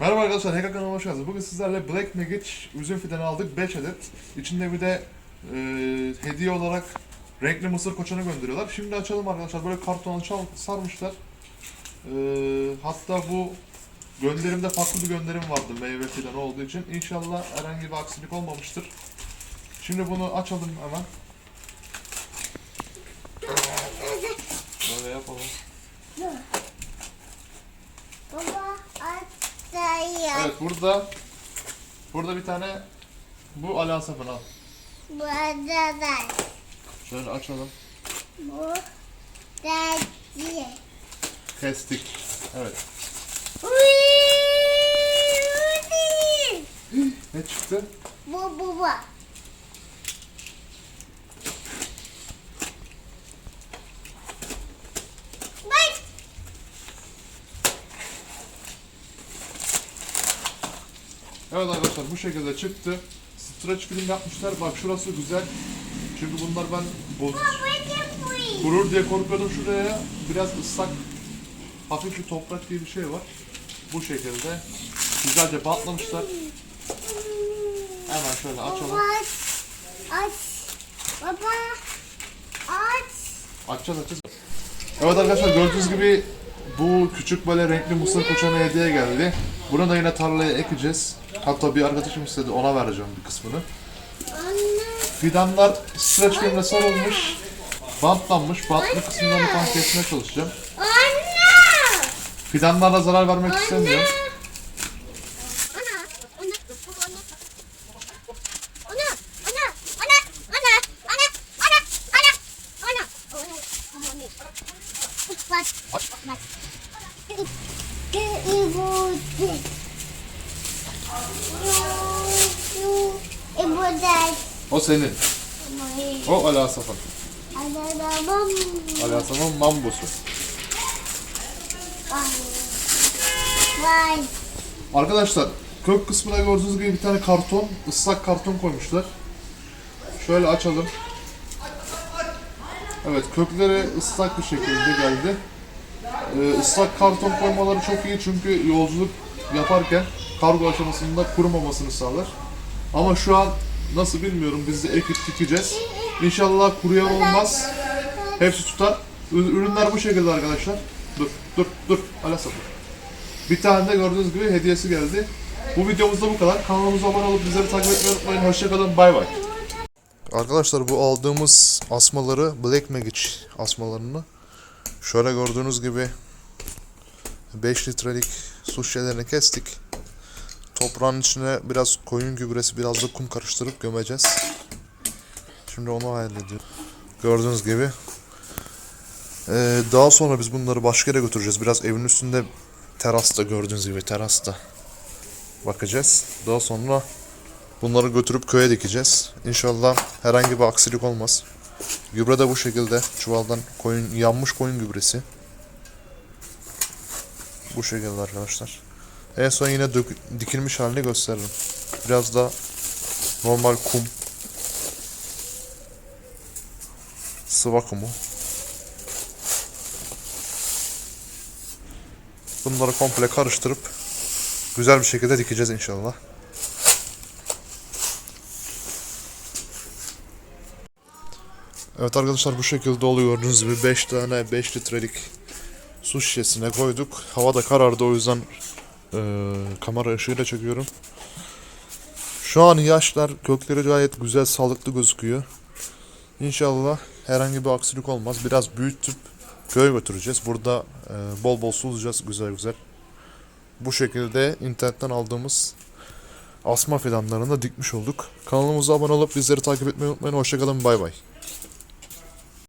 Merhaba arkadaşlar, Hacker kanalıma hoş geldiniz. Bugün sizlerle Black Magic üzüm fidanı aldık 5 adet. İçinde bir de e, hediye olarak renkli mısır koçanı gönderiyorlar. Şimdi açalım arkadaşlar, böyle kartona çal sarmışlar. E, hatta bu gönderimde farklı bir gönderim vardı meyve fidanı olduğu için. İnşallah herhangi bir aksilik olmamıştır. Şimdi bunu açalım hemen. Böyle yapalım. Baba atlayın. Evet burada burada bir tane bu ala safın al. Bu arada Şöyle açalım. bu dayı. Kestik. Evet. Ne çıktı? Bu bu bu. Bak. Evet arkadaşlar bu şekilde çıktı. Stretch film yapmışlar. Bak şurası güzel. Çünkü bunlar ben boz kurur diye korkuyordum şuraya. Biraz ıslak hafif bir toprak gibi bir şey var. Bu şekilde güzelce bantlamışlar. Hemen şöyle Baba açalım. aç. Aç. Baba aç. Açacağız açacağız. Evet arkadaşlar gördüğünüz gibi bu küçük böyle renkli mısır koçanı hediye geldi. Bunu da yine tarlaya ekeceğiz. Hatta bir arkadaşım istedi ona vereceğim bir kısmını. Anne. Fidanlar streç filmle sarılmış, bantlanmış. Bantlı kısımlarını tam kesmeye çalışacağım. Anne. Fidanlara zarar vermek istemiyorum. Ana. Ana. Ana. Ana. Ana. O senin. O Ala. Adamım. Ala Safan mambosu. Vay. Arkadaşlar kök kısmına gördüğünüz gibi bir tane karton, ıslak karton koymuşlar. Şöyle açalım. Evet kökleri ıslak bir şekilde geldi. Ee, ıslak karton koymaları çok iyi çünkü yolculuk yaparken kargo aşamasında kurumamasını sağlar. Ama şu an nasıl bilmiyorum biz de ekip dikeceğiz. İnşallah kuruyan olmaz. Hepsi tutar. Ürünler bu şekilde arkadaşlar. Dur dur dur. Ala sapır. Bir tane de gördüğünüz gibi hediyesi geldi. Bu videomuzda bu kadar. Kanalımıza abone olup bizleri takip etmeyi unutmayın. Hoşçakalın. Bay bay. Arkadaşlar bu aldığımız asmaları Black Magic asmalarını şöyle gördüğünüz gibi 5 litrelik su şişelerini kestik. Toprağın içine biraz koyun gübresi biraz da kum karıştırıp gömeceğiz. Şimdi onu hallediyor. Gördüğünüz gibi. Ee, daha sonra biz bunları başka yere götüreceğiz. Biraz evin üstünde terasta gördüğünüz gibi terasta bakacağız. Daha sonra bunları götürüp köye dikeceğiz. İnşallah herhangi bir aksilik olmaz. Gübre de bu şekilde çuvaldan koyun yanmış koyun gübresi. Bu şekilde arkadaşlar. En son yine dikilmiş halini gösteririm. Biraz da normal kum. Sıva kumu. Bunları komple karıştırıp güzel bir şekilde dikeceğiz inşallah. Evet arkadaşlar bu şekilde oluyor gördüğünüz gibi 5 tane 5 litrelik su şişesine koyduk. Hava da karardı o yüzden eee, kamera ışığıyla çekiyorum. Şu an yaşlar kökleri gayet güzel sağlıklı gözüküyor. İnşallah herhangi bir aksilik olmaz. Biraz büyütüp köye götüreceğiz. Burada eee, bol bol sulayacağız güzel güzel. Bu şekilde internetten aldığımız asma fidanlarını da dikmiş olduk. Kanalımıza abone olup bizleri takip etmeyi unutmayın. Hoşçakalın bay bay.